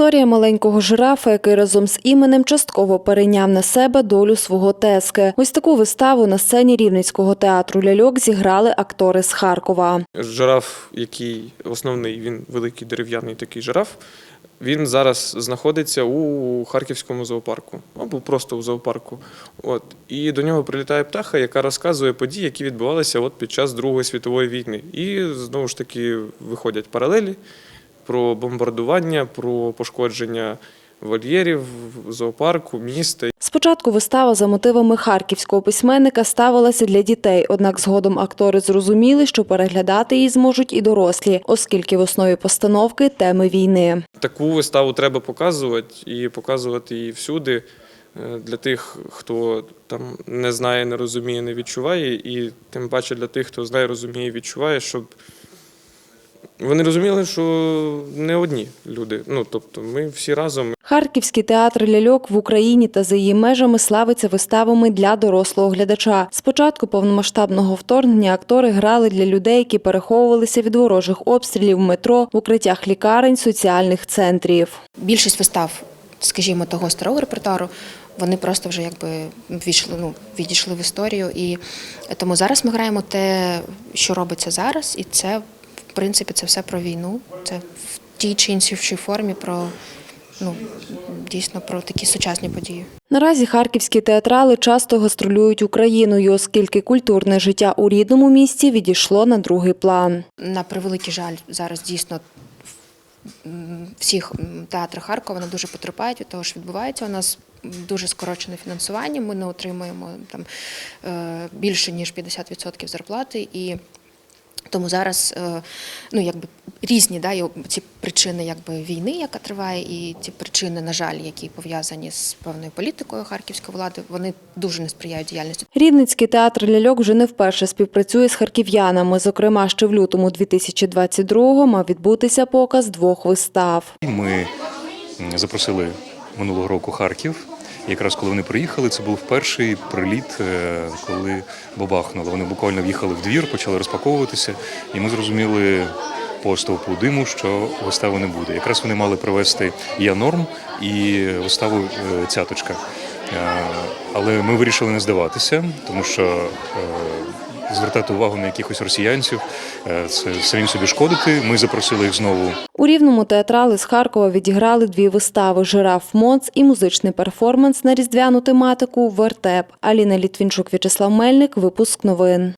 Історія маленького жирафа, який разом з іменем частково перейняв на себе долю свого тески. Ось таку виставу на сцені Рівненського театру ляльок зіграли актори з Харкова. Жираф, який основний, він великий дерев'яний такий жираф. Він зараз знаходиться у Харківському зоопарку або просто у зоопарку. От і до нього прилітає птаха, яка розказує події, які відбувалися от під час Другої світової війни. І знову ж таки виходять паралелі про бомбардування, про пошкодження вольєрів, зоопарку, міста. Спочатку вистава за мотивами харківського письменника ставилася для дітей, однак згодом актори зрозуміли, що переглядати її зможуть і дорослі, оскільки в основі постановки теми війни. Таку виставу треба показувати і показувати її всюди е, для тих, хто там не знає, не розуміє, не відчуває, і тим паче для тих, хто знає, розуміє, відчуває, щоб вони розуміли, що не одні люди. Ну тобто, ми всі разом. Харківський театр ляльок в Україні та за її межами славиться виставами для дорослого глядача. Спочатку повномасштабного вторгнення актори грали для людей, які переховувалися від ворожих обстрілів в метро, в укриттях лікарень, соціальних центрів. більшість вистав, скажімо, того старого репертуару, вони просто вже якби війшли, ну, відійшли в історію. І тому зараз ми граємо те, що робиться зараз, і це, принципі, це все про війну. Це в тій чи іншій формі про ну, дійсно про такі сучасні події. Наразі харківські театрали часто гастролюють Україною, оскільки культурне життя у рідному місті відійшло на другий план. На превеликий жаль, зараз дійсно всіх м, театри Харкова вони дуже потерпають від того, що відбувається. У нас дуже скорочене фінансування. Ми не отримуємо там е, більше ніж 50% зарплати і. Тому зараз е, ну якби різні да, ці причини якби війни, яка триває, і ці причини, на жаль, які пов'язані з певною політикою харківської влади, вони дуже не сприяють діяльності Рівненський театр ляльок вже не вперше співпрацює з харків'янами. Зокрема, ще в лютому 2022-го мав відбутися показ двох вистав. Ми запросили минулого року Харків. Якраз коли вони приїхали, це був перший приліт, е, коли бабахнуло. Вони буквально в'їхали в двір, почали розпаковуватися, і ми зрозуміли по стовпу диму, що вистави не буде. Якраз вони мали привезти Я норм і виставу е, Цяточка. Е, Але ми вирішили не здаватися, тому що звертати увагу на якихось росіянців е, це самим собі шкодити. Ми запросили їх знову У рівному театрали з Харкова відіграли дві вистави Жираф Моц і музичний перформанс на різдвяну тематику Вертеп. Аліна Літвінчук, В'ячеслав Мельник. Випуск новин.